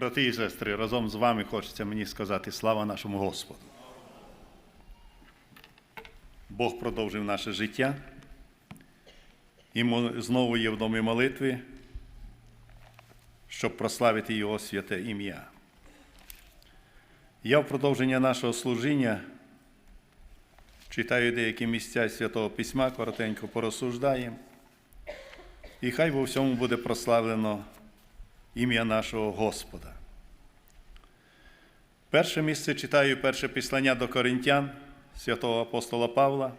Брати і сестри, разом з вами хочеться мені сказати слава нашому Господу. Бог продовжив наше життя. І ми знову є в домі молитви, щоб прославити Його святе ім'я. Я в продовження нашого служіння читаю деякі місця Святого Письма, коротенько порозсуждаємо. І хай во всьому буде прославлено ім'я нашого Господа. Перше місце читаю перше післання до Коринтян святого апостола Павла.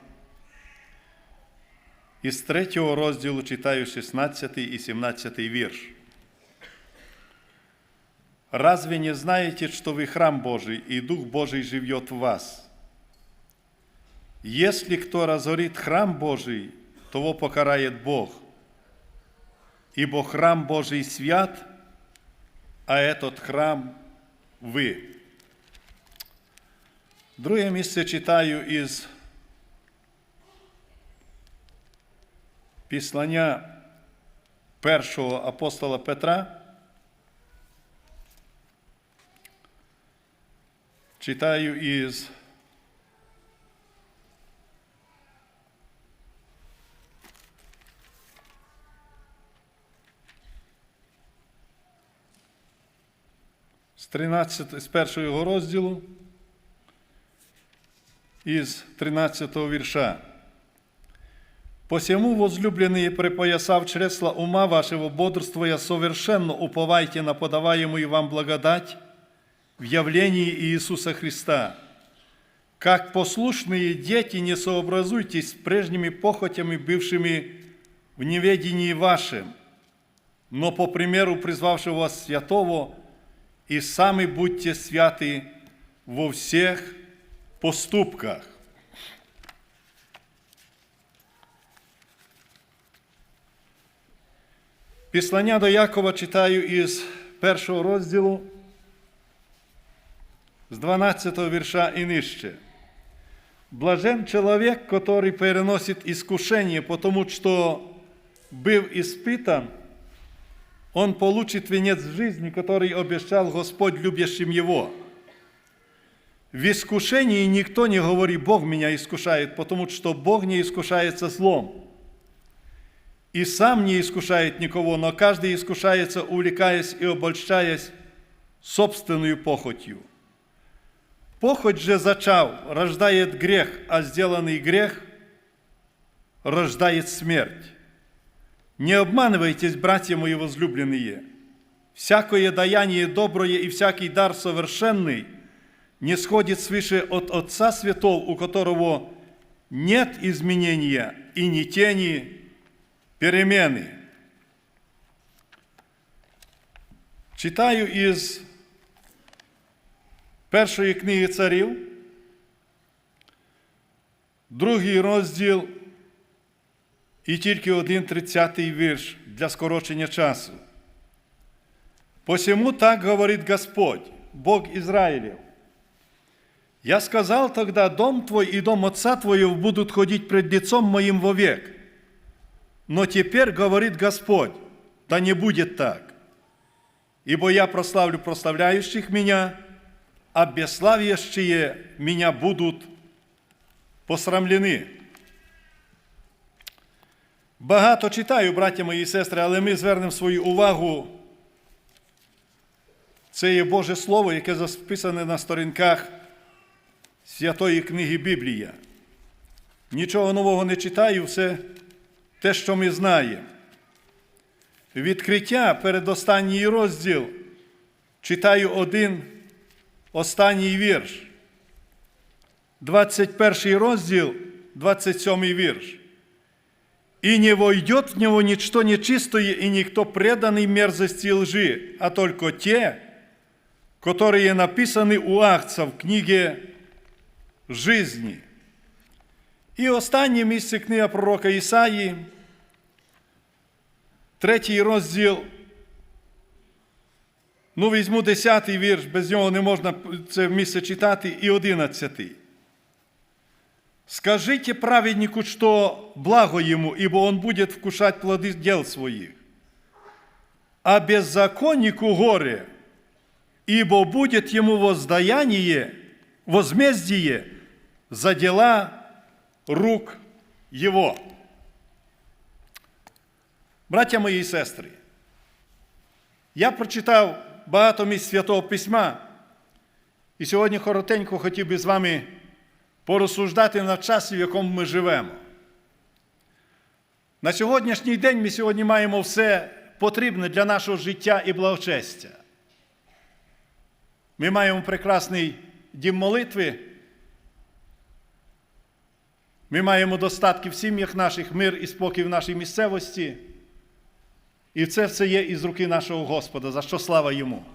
Із третього розділу читаю 16 і 17 вірш. Разве не знаете, что вы храм Божий, и Дух Божий живет в вас? Если кто разорит храм Божий, того покарает Бог, ибо храм Божий свят, а этот храм ви. Друге місце читаю із післання першого апостола Петра. Читаю із 13, з першого його розділу, із 13 вірша. Посему, возлюбленные, припоясав чресла ума вашего, бодрствуя совершенно уповайте на подаваемую вам благодать в явлении Иисуса Христа. Как послушные дети, не сообразуйтесь с прежними похотями, бывшими в неведении вашем, но по примеру призвавшего вас святого, и сами будьте святы во всех поступках. Післання до Якова читаю із першого розділу, з 12 вірша і нижче. Блажен человек, который переносит искушение, потому что, быв испытан, он получит венец жизни, который обещал Господь любящим его. В искушении никто не говорит, Бог меня искушает, потому что Бог не искушается злом. И сам не искушает никого, но каждый искушается, увлекаясь и обольщаясь собственную похотью. Похоть же зачав рождает грех, а сделанный грех рождает смерть. Не обманывайтесь, братья мои возлюбленные. Всякое даяние доброе и всякий дар совершенный не сходит свыше от Отца Святого, у которого нет изменения и ни тени перемены. Читаю із першої книги царів, другий розділ і тільки один тридцятий вірш для скорочення часу. Посему так говорит Господь, Бог Израилев. Я сказал тогда, дом твой и дом отца твоего будут ходить пред лицом моим вовек. Но теперь говорит Господь, да не будет так. Ибо я прославлю прославляющих меня, а бесславящие меня будут посрамлены. Багато читаю, браття мої і сестри, але ми звернемо свою увагу. Це є Боже Слово, яке записане на сторінках Святої книги Біблія. Нічого нового не читаю, все те, що ми знаємо. Відкриття передостанній розділ читаю один останній вірш. 21 розділ, 27 вірш. «И не войдет в него ничто нечистое и никто преданный мерзости и лжи, а только те, которые написаны у акцев в книге жизни». І останнє місце книга пророка Ісаї, третій розділ. Ну, візьму десятий вірш, без нього не можна це місце читати, і одинадцятий. Скажите праведнику, что благо ему, ибо он будет вкушать плоды дел своих. А беззаконнику горе, ибо будет ему воздаяние, возмездие за дела рук Його. Браття мої і сестри, я прочитав багато місць Святого Письма, і сьогодні коротенько хотів би з вами порозсуждати на часі, в якому ми живемо. На сьогоднішній день ми сьогодні маємо все потрібне для нашого життя і благочестя. Ми маємо прекрасний дім молитви. Ми маємо достатки в сім'ях наших, мир і спокій в нашій місцевості. І це все є із руки нашого Господа, за що слава йому.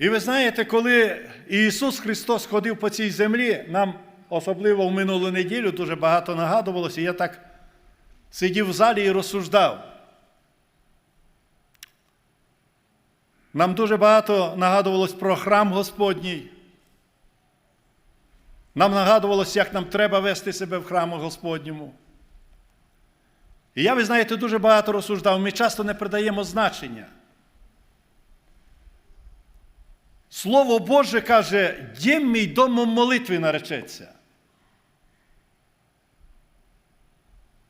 І ви знаєте, коли Ісус Христос ходив по цій землі, нам особливо в минулу неділю дуже багато нагадувалося, я так сидів в залі і розсуждав. Нам дуже багато нагадувалось про храм Господній. Нам нагадувалось, як нам треба вести себе в храму Господньому. І я, ви знаєте, дуже багато розсуждав. Ми часто не придаємо значення. Слово Боже каже, дім мій домом молитви наречеться.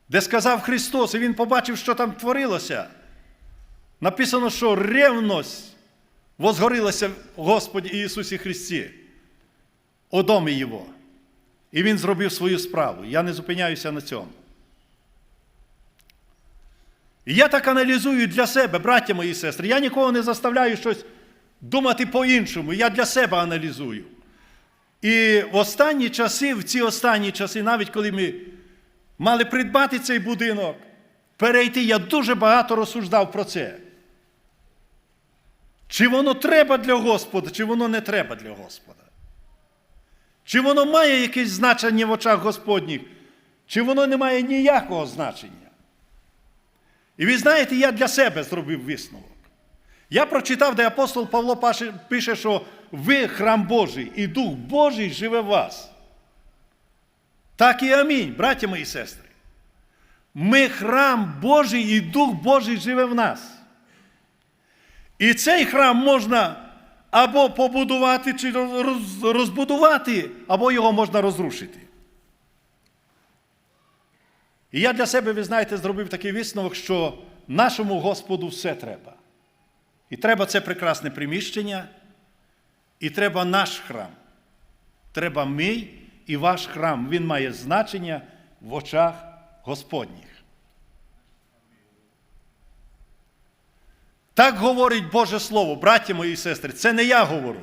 Де сказав Христос, і Він побачив, що там творилося. Написано, що ревність возгорилася в Господі Ісусі Христі, о домі Його. І Він зробив свою справу. Я не зупиняюся на цьому. І я так аналізую для себе, браття мої сестри. Я нікого не заставляю щось думати по-іншому. Я для себе аналізую. І в останні часи, в ці останні часи, навіть коли ми мали придбати цей будинок, перейти, я дуже багато розсуждав про це. Чи воно треба для Господа, чи воно не треба для Господа? Чи воно має якесь значення в очах Господніх, чи воно не має ніякого значення? І ви знаєте, я для себе зробив висновок. Я прочитав, де апостол Павло пише, що ви храм Божий, і Дух Божий живе в вас. Так і амінь, браття мої сестри. Ми храм Божий і Дух Божий живе в нас. І цей храм можна або побудувати, чи розбудувати, або його можна розрушити. І я для себе, ви знаєте, зробив такий висновок, що нашому Господу все треба. І треба це прекрасне приміщення, і треба наш храм. Треба мій і ваш храм. Він має значення в очах Господніх. Так говорить Боже Слово, браті мої і сестри, це не я говорю.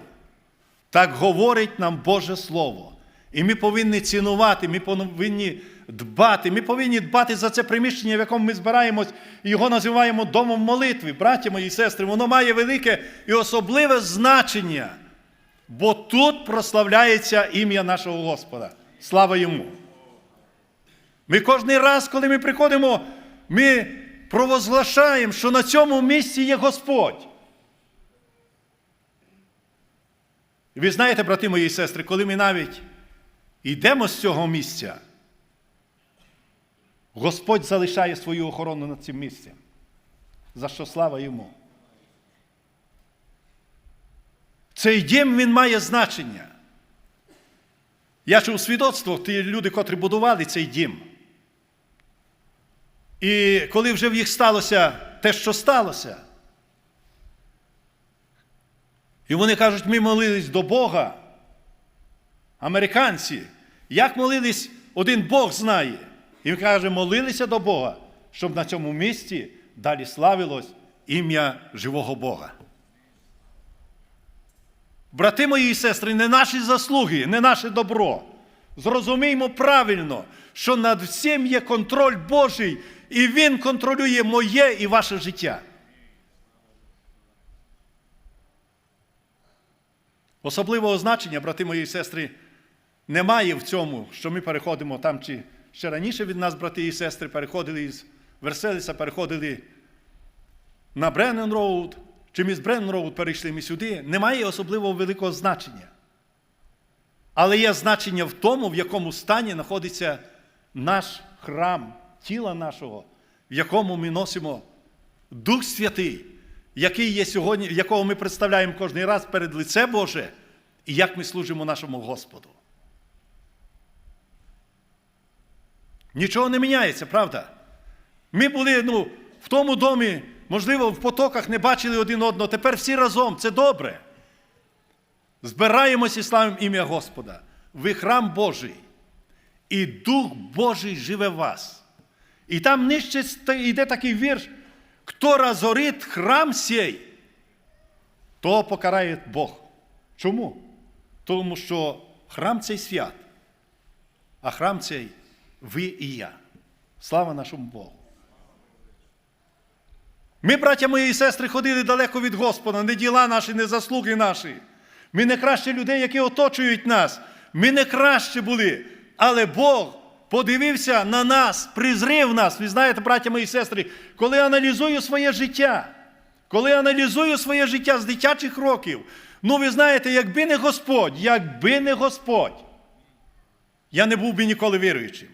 Так говорить нам Боже Слово. І ми повинні цінувати, ми повинні дбати. Ми повинні дбати за це приміщення, в якому ми збираємось, і його називаємо домом молитви. Браті мої сестри, воно має велике і особливе значення, бо тут прославляється ім'я нашого Господа. Слава йому! Ми кожен раз, коли ми приходимо, ми провозглашаємо, що на цьому місці є Господь. Ви знаєте, брати мої і сестри, коли ми навіть йдемо з цього місця, Господь залишає свою охорону над цим місцем. За що слава йому? Цей дім він має значення. Я чув свідоцтво, ті люди, котрі будували цей дім. І коли вже в їх сталося те, що сталося, і вони кажуть, ми молились до Бога, американці, як молились, один Бог знає. І він каже, молилися до Бога, щоб на цьому місці далі славилось ім'я живого Бога. Брати мої і сестри, не наші заслуги, не наше добро. Зрозуміймо правильно, що над всім є контроль Божий, і Він контролює моє і ваше життя. Особливого значення, брати мої і сестри, немає в цьому, що ми переходимо там, чи ще раніше від нас, брати і сестри, переходили із Верселіса, переходили на Бреннен Роуд, чи ми з Бреннен Роуд перейшли ми сюди, немає особливого великого значення. Але є значення в тому, в якому стані знаходиться наш храм, тіла нашого, в якому ми носимо Дух Святий, який є сьогодні, якого ми представляємо кожен раз перед лице Боже, і як ми служимо нашому Господу. Нічого не міняється, правда? Ми були ну, в тому домі, можливо, в потоках не бачили один одного. Тепер всі разом, це добре. Збираємось і славимо ім'я Господа. Ви храм Божий. І Дух Божий живе в вас. І там нижче йде такий вірш, хто розорить храм сей, того покарає Бог. Чому? Тому що храм цей свят, а храм цей ви і я. Слава нашому Богу. Ми, браття мої і сестри, ходили далеко від Господа, не діла наші, не заслуги наші. Ми не краще людей, які оточують нас. Ми не краще були. Але Бог подивився на нас, призрив нас. Ви знаєте, браття мої і сестри, коли аналізую своє життя, коли аналізую своє життя з дитячих років, ну ви знаєте, якби не Господь, якби не Господь, я не був би ніколи віруючим.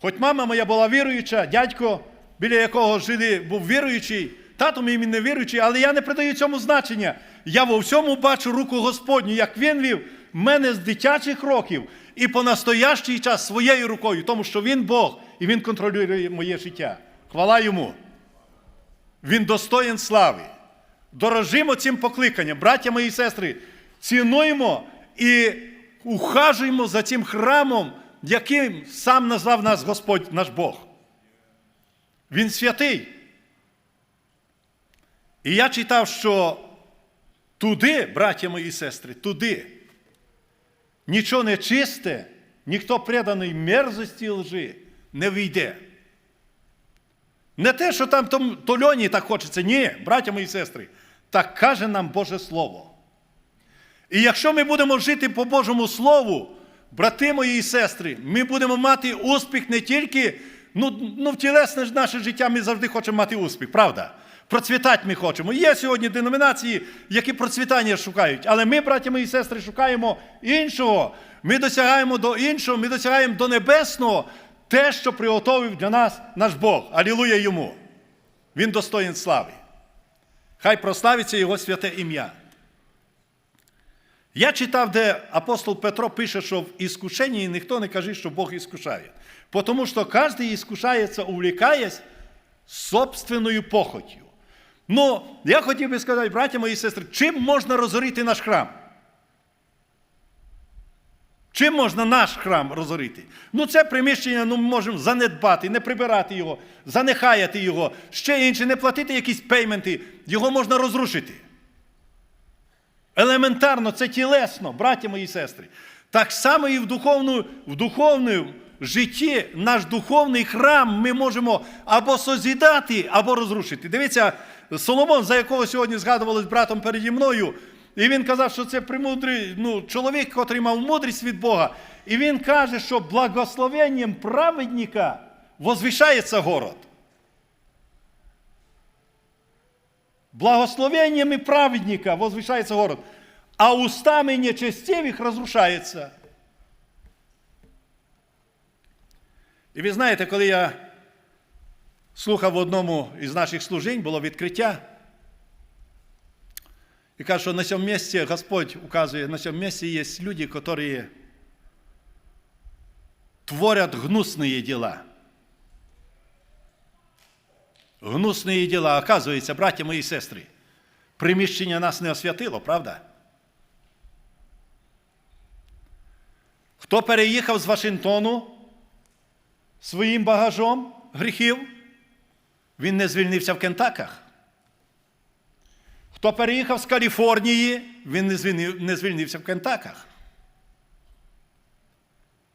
Хоч мама моя була віруюча, дядько, біля якого жили, був віруючий, тато мій не віруючий, але я не придаю цьому значення. Я во всьому бачу руку Господню, як він вів мене з дитячих років і по настоящий час своєю рукою, тому що він Бог і Він контролює моє життя. Хвала йому. Він достоїн слави. Дорожимо цим покликанням, браття мої і сестри, цінуємо і ухажуємо за цим храмом, яким сам назвав нас Господь наш Бог. Він святий. І я читав, що туди, браття мої і сестри, туди нічого нечисте, ніхто преданий мерзості і лжи не війде. Не те, що там то льоні так хочеться. Ні, браття мої і сестри, так каже нам Боже Слово. І якщо ми будемо жити по Божому Слову, брати мої і сестри, ми будемо мати успіх не тільки, ну, ну в тілесне наше життя ми завжди хочемо мати успіх, правда? Процвітати ми хочемо. Є сьогодні деномінації, які процвітання шукають. Але ми, браті мої і сестри, шукаємо іншого. Ми досягаємо до іншого, ми досягаємо до небесного те, що приготовив для нас наш Бог. Алілуя йому. Він достоїн слави. Хай прославиться Його святе ім'я. Я читав, де апостол Петро пише, що в іскушенні ніхто не каже, що Бог іскушає. Тому що кожен іскушається, увлікаясь собственною похотю. Ну, я хотів би сказати, браття мої сестри, чим можна розорити наш храм? Чим можна наш храм розорити? Ну, це приміщення ну, ми можемо занедбати, не прибирати його, занехаяти його, ще інше, не платити якісь пейменти, його можна розрушити. Елементарно, це тілесно, браття мої сестри. Так само і в духовному, в духовному житті наш духовний храм ми можемо або созідати, або розрушити. Дивіться, Соломон, за якого сьогодні згадували з братом переді мною, і він казав, що це премудрий ну, чоловік, котрий мав мудрість від Бога. І він каже, що благословенням праведника возвишається город. Благословеннями праведника возвышается город, а устами нечестивых разрушается. І ви знаєте, коли я слухав в одному із наших служінь, було відкриття, і каже, що на цьому місці Господь указує, на цьому місці є люди, які творять гнусні діла. Гнусні діла, оказується, браття мої сестри, приміщення нас не освятило, правда? Хто переїхав з Вашингтону своїм багажом гріхів, він не звільнився в Кентаках. Хто переїхав з Каліфорнії, він не, звільнив, не звільнився в Кентаках.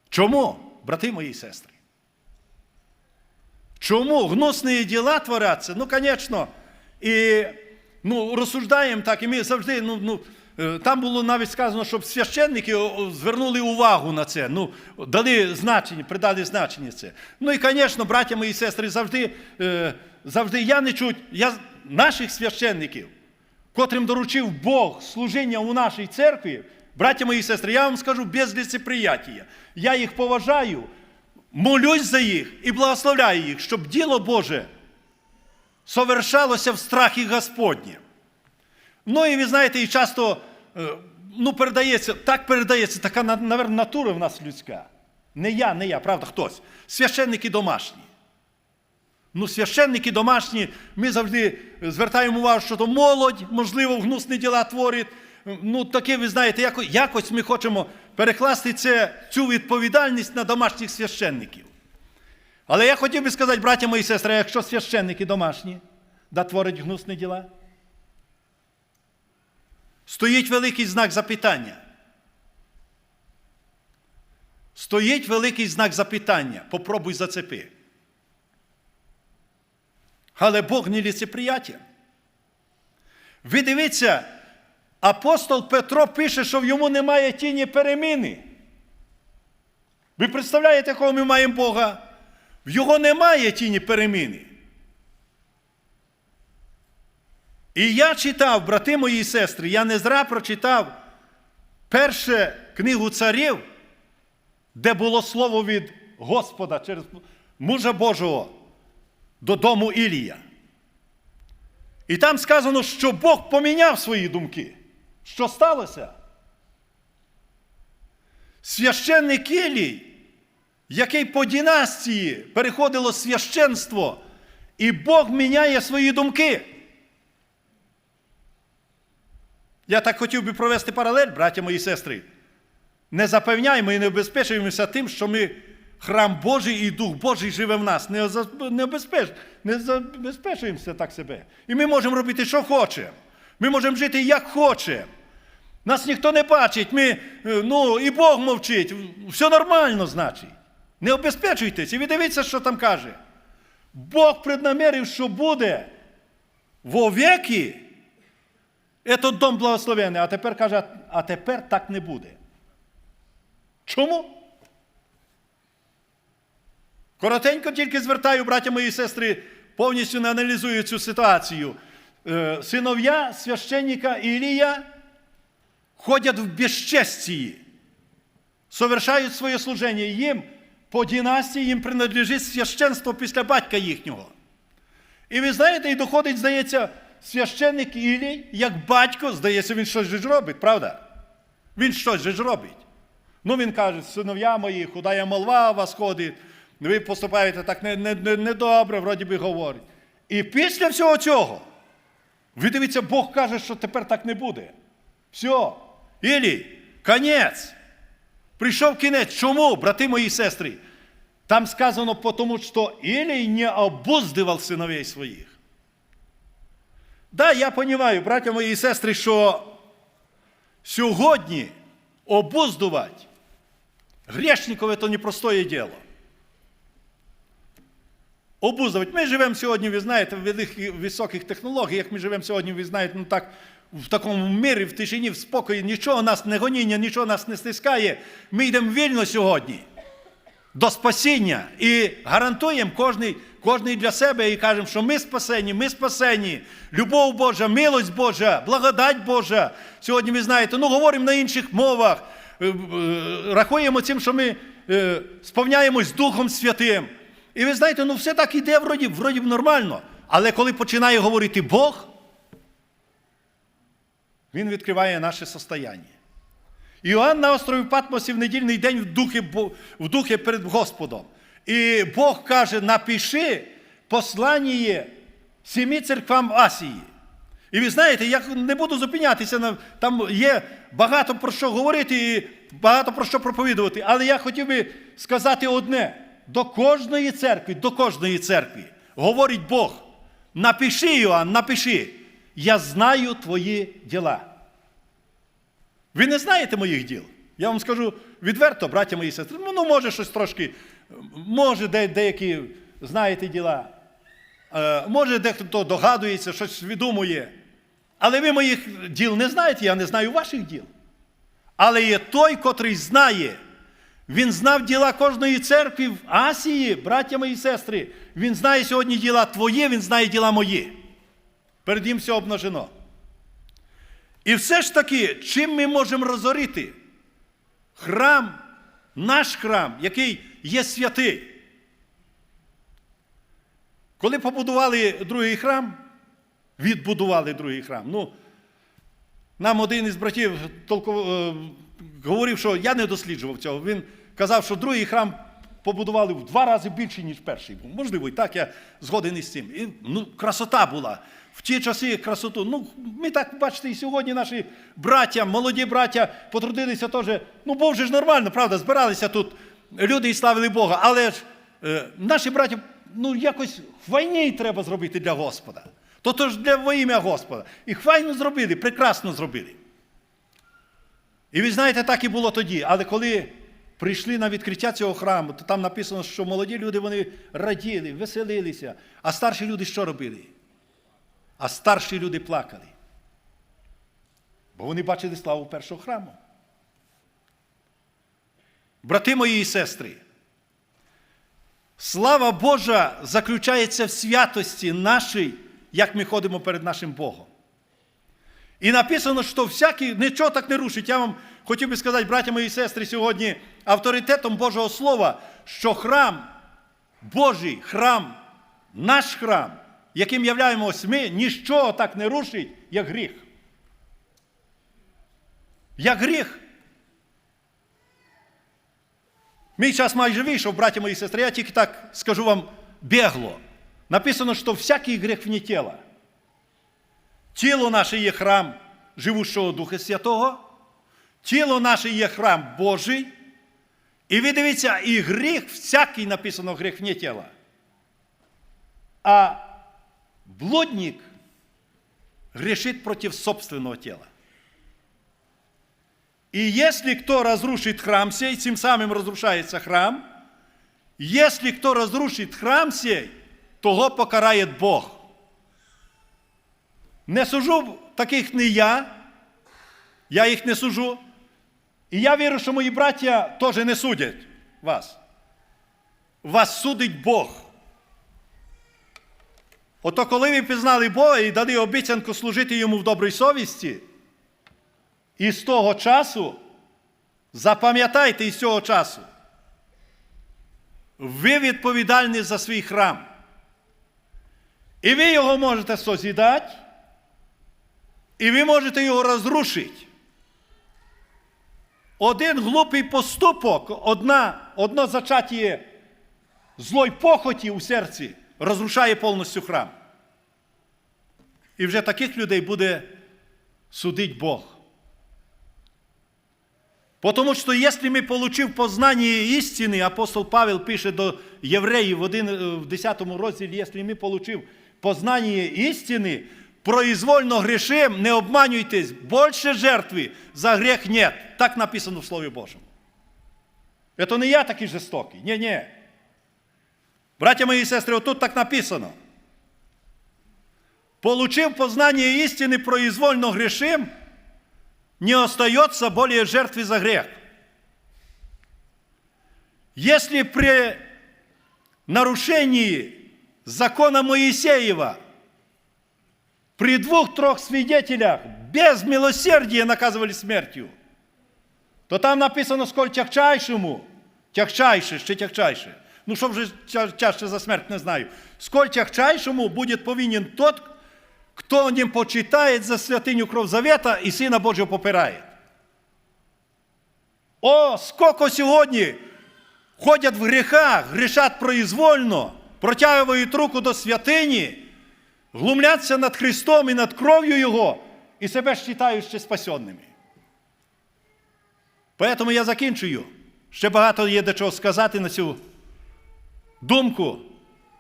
Чому, брати мої сестри? Чому гнусні діла творяться? Ну, звісно, і ну, розсуждаємо так, і ми завжди, ну, ну, е, там було навіть сказано, щоб священники звернули увагу на це, ну, дали значення, придали значення це. Ну і, звісно, браття мої сестри, завжди, е, завжди я не чуть, я наших священників, котрим доручив Бог служіння у нашій церкві, браття мої сестри, я вам скажу без лицеприятия. Я їх поважаю, молюсь за їх і благословляю їх, щоб діло Боже совершалося в страхі Господнім. Ну і ви знаєте, і часто е, ну, передається, так передається, така, наверно, натура в нас людська. Не я, не я, правда, хтось. Священники домашні. Ну, священники домашні, ми завжди звертаємо увагу, що то молодь, можливо, гнусні діла творить. Ну, таке, ви знаєте, якось ми хочемо перекласти це, цю відповідальність на домашніх священників. Але я хотів би сказати, браття мої сестри, якщо священники домашні, да творять гнусні діла, стоїть великий знак запитання. Стоїть великий знак запитання. Попробуй зацепи. Але Бог не ліцеприятен. Ви дивіться, апостол Петро пише, що в йому немає тіні переміни. Ви представляєте, якого ми маємо Бога? В його немає тіні переміни. І я читав, брати мої і сестри, я не зра прочитав перше книгу царів, де було слово від Господа через мужа Божого додому Ілія. І там сказано, що Бог поміняв свої думки. Що сталося? Священник Ілій, який по династії переходило священство, і Бог міняє свої думки. Я так хотів би провести паралель, браття мої сестри. Не запевняємо і не обезпечуємося тим, що ми храм Божий і Дух Божий живе в нас. Не забезпечуємося так себе. І ми можемо робити, що хочемо. Ми можемо жити, як хочемо. Нас ніхто не бачить, ми, е, ну, і Бог мовчить. Все нормально, значить. Не обезпечуйтесь. І ви дивіться, що там каже. Бог преднамерив, що буде вовеки этот дом благословений, а тепер каже, а тепер так не буде. Чому? Коротенько тільки звертаю, браття мої сестри, повністю не аналізую цю ситуацію. Е, Синов'я священника Ілія ходять в безчестії, совершають своє служення. Їм по династії їм принадлежить священство після батька їхнього. І ви знаєте, і доходить, здається, священник Ілій, як батько, здається, він щось же ж робить, правда? Він щось же ж робить. Ну, він каже, синов'я мої, худая молва у вас ходить, ви поступаєте так недобре, не, не, недобре, вроді би говорить. І після всього цього, ви дивіться, Бог каже, що тепер так не буде. Все. Ілій, конець. Прийшов кінець. Чому, брати мої сестри? Там сказано, тому що Ілій не обуздивав синовей своїх. Да, я розумію, браття мої і сестри, що сьогодні обуздувати грешников це непростое діло. Обуздувати. Ми живемо сьогодні, ви знаєте, в великих високих технологіях, ми живемо сьогодні, ви знаєте, ну так, в такому мирі, в тишині, в спокої, нічого нас не гоніння, нічого нас не стискає. Ми йдемо вільно сьогодні до спасіння і гарантуємо кожний, кожний для себе і кажемо, що ми спасені, ми спасені. Любов Божа, милость Божа, благодать Божа. Сьогодні ви знаєте, ну говоримо на інших мовах, е, е, рахуємо цим, що ми е, сповняємось Духом Святим. І ви знаєте, ну все так іде, вроді, вроді б нормально. Але коли починає говорити Бог, Він відкриває наше состояння. Іоанн на острові Патмосі в недільний день в духі, в духі перед Господом. І Бог каже: напиши послання сімі церквам Асії. І ви знаєте, я не буду зупинятися, там є багато про що говорити і багато про що проповідувати. Але я хотів би сказати одне: до кожної церкви, до кожної церкви говорить Бог. Напиши, Іоанн, напиши, я знаю твої діла. Ви не знаєте моїх діл. Я вам скажу відверто, браття мої сестри. Ну, ну може, щось трошки, може, де, деякі знаєте діла. Е, може, дехто догадується, щось відумує. Але ви моїх діл не знаєте, я не знаю ваших діл. Але є той, котрий знає. Він знав діла кожної церкви в Асії, браття мої сестри. Він знає сьогодні діла твої, він знає діла мої. Перед ним все обнажено. І все ж таки, чим ми можемо розорити? Храм, наш храм, який є святий. Коли побудували другий храм, відбудували другий храм. Ну, нам один із братів толко, е, говорив, що я не досліджував цього. Він казав, що другий храм побудували в два рази більше, ніж перший був. Можливо, і так я згоден із цим. І, ну, красота була. В ті часи красоту. Ну, ми так бачите, і сьогодні наші браття, молоді браття потрудилися теж. Ну, був же ж нормально, правда, збиралися тут люди і славили Бога. Але ж е, наші браття, ну, якось в війні треба зробити для Господа. То то ж для во ім'я Господа. І файно зробили, прекрасно зробили. І ви знаєте, так і було тоді. Але коли прийшли на відкриття цього храму, то там написано, що молоді люди вони раділи, веселилися. А старші люди що робили? А старші люди плакали. Бо вони бачили славу першого храму. Брати мої і сестри, слава Божа заключається в святості нашій, як ми ходимо перед нашим Богом. І написано, що всякий нічого так не рушить. Я вам хотів би сказати, браття мої і сестри, сьогодні авторитетом Божого Слова, що храм Божий, храм, наш храм, яким являємось ми, ніщо так не рушить, як гріх. Як гріх. Мій час майже вийшов, браття мої сестри, я тільки так скажу вам бегло. Написано, що всякий гріх вне тіла. Тіло наше є храм живущого Духа Святого, тіло наше є храм Божий. І ви дивіться, і гріх, всякий написано гріх вне тіла. А блудник грешит против собственного тела. И если кто разрушит храм сей, тем самым разрушается храм, если кто разрушит храм сей, того покарает Бог. Не сужу таких не я, я їх не сужу. І я вірю, що мої браття теж не судять вас. Вас судить Бог. Ото коли ви пізнали Бога і дали обіцянку служити йому в добрій совісті, і з того часу, запам'ятайте із цього часу, ви відповідальні за свій храм. І ви його можете созідати, і ви можете його розрушити. Один глупий поступок, одна, одно зачаття злой похоті у серці розрушає повністю храм. І вже таких людей буде судить Бог. Потому что если мы, получив познание истины, апостол Павел пише до євреїв в, один, в 10 розділі, якщо ми, получив познание истины, произвольно грешим, не обманюйтесь, больше жертви за грех нет. Так написано в Слові Божому. Это не я такий жорстокий. Ні, ні. Браття мої і сестри, отут так написано. Получив познание истины, произвольно грешим, не остается более жертвы за грех. Если при нарушении закона Моисеева при двух-трех свидетелях без милосердия наказывали смертью, то там написано, сколь тягчайшому, тягчайше, ще тягчайше. Ну, що вже тя- тяжче за смерть, не знаю. Сколь тягчайшому будет повинен тот, кто не почитает за святыню кров завета и Сына Божьего попирает. О, сколько сьогодні ходять в гріхах, грішать произвольно, протягують руку до святині, глумляться над Христом і над кров'ю Його, і себе ж вважають ще спасенними. Поэтому я закінчую. Ще багато є до чого сказати на цю думку.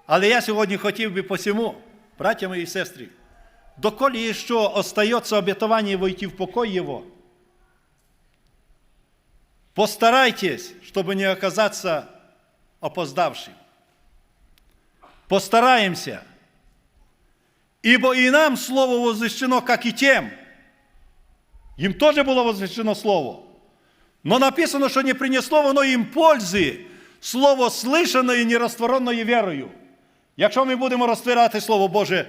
Але я сьогодні хотів би посему, браття мої і сестри, доколі ще остається обетование войти в покой Его, постарайтесь, чтобы не оказаться опоздавшим. Постараемся, ибо и нам Слово возвещено, как и тем. Им тоже было возвещено Слово. Но написано, что не принесло воно їм пользи, Слово слышанное нерозтворенною вірою. Якщо ми будемо розтворяти Слово Боже,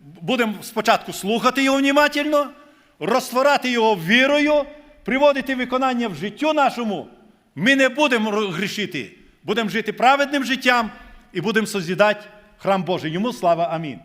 будемо спочатку слухати його внимательно, розтворяти його вірою, приводити виконання в життю нашому, ми не будемо грішити, будемо жити праведним життям і будемо созідати храм Божий. Йому слава. Амінь.